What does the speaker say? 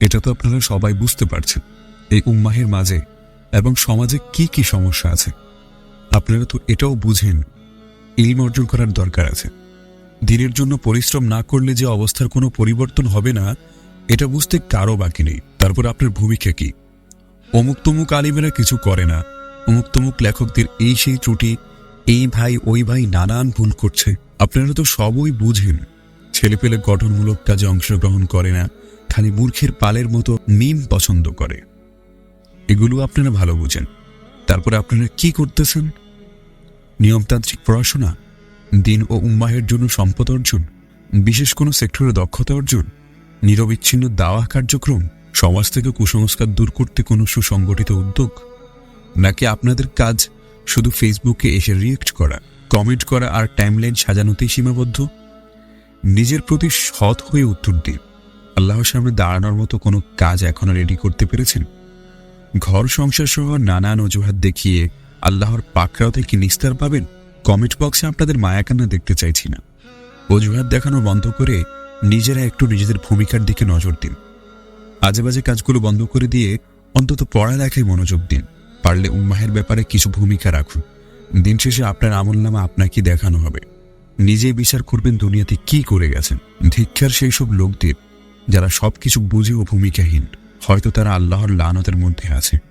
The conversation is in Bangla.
এটা তো আপনারা সবাই বুঝতে পারছেন, এই উম্মাহের মাঝে এবং সমাজে কি কি সমস্যা আছে। আপনারা তো এটাও বুঝেন, ইলম অর্জন করার দরকার আছে। দিনের জন্য পরিশ্রম না করলে যে অবস্থার কোনো পরিবর্তন হবে না, এটা বুঝতে কারও বাকি নেই। তারপর আপনার ভূমিকা কি? অমুক তমুক আলিমেরা কিছু করে না, অমুক তমুক লেখকদের এই সেই ত্রুটি, এই ভাই, ওই ভাই নানান ভুল করছে। আপনারা তো সবই বুঝেন, ছেলেপেলে গঠনমূলক কাজে অংশগ্রহণ করে না খালি মূর্খের পালের মতো মিম পছন্দ করে। এগুলো আপনারা ভালো বুঝেন। তারপরে আপনারা কি করতেছেন? নিয়মতান্ত্রিক পড়াশোনা, দিন ও উম্মাহের জন্য সম্পদ অর্জন, বিশেষ কোনো সেক্টরে দক্ষতা অর্জন, নিরবিচ্ছিন্ন দাওয়া কার্যক্রম, সমাজ থেকে কুসংস্কার দূর করতে কোনো সুসংগঠিত উদ্যোগ, নাকি আপনাদের কাজ শুধু ফেসবুকে এসে রিয়েক্ট করা কমেন্ট করা আর টাইমলাইন সাজানোতেই সীমাবদ্ধ? নিজের প্রতি সৎ হয়ে উত্তর দিন। আল্লাহর সামনে দাঁড়ানোর মতো কোনো কাজ এখনও রেডি করতে পেরেছেন? ঘর সংসার সহ নানান অজুহাত দেখিয়ে আল্লাহর পাকড়াও থেকে নিস্তার পাবেন? কমেন্ট বক্সে আপনাদের মায়াকান্না দেখতে চাইছি না। অজুহাত দেখানো বন্ধ করে নিজেরা একটু নিজেদের ভূমিকার দিকে নজর দিন। আজে বাজে কাজগুলো বন্ধ করে দিয়ে অন্তত পড়ালেখায় মনোযোগ দিন। পারলে উম্মাহের ব্যাপারে কিছু ভূমিকা রাখুন। দিন শেষে আপনার আমলনামা আপনাকে দেখানো হবে। নিজেই বিচার করবেন দুনিয়াতে কি করে গেছেন। ধিক্ষার সেই সব লোকদের যারা সবকিছু বুঝে ও ভূমিকাহীন হয়তো তারা আল্লাহর লানতের মধ্যে আছে।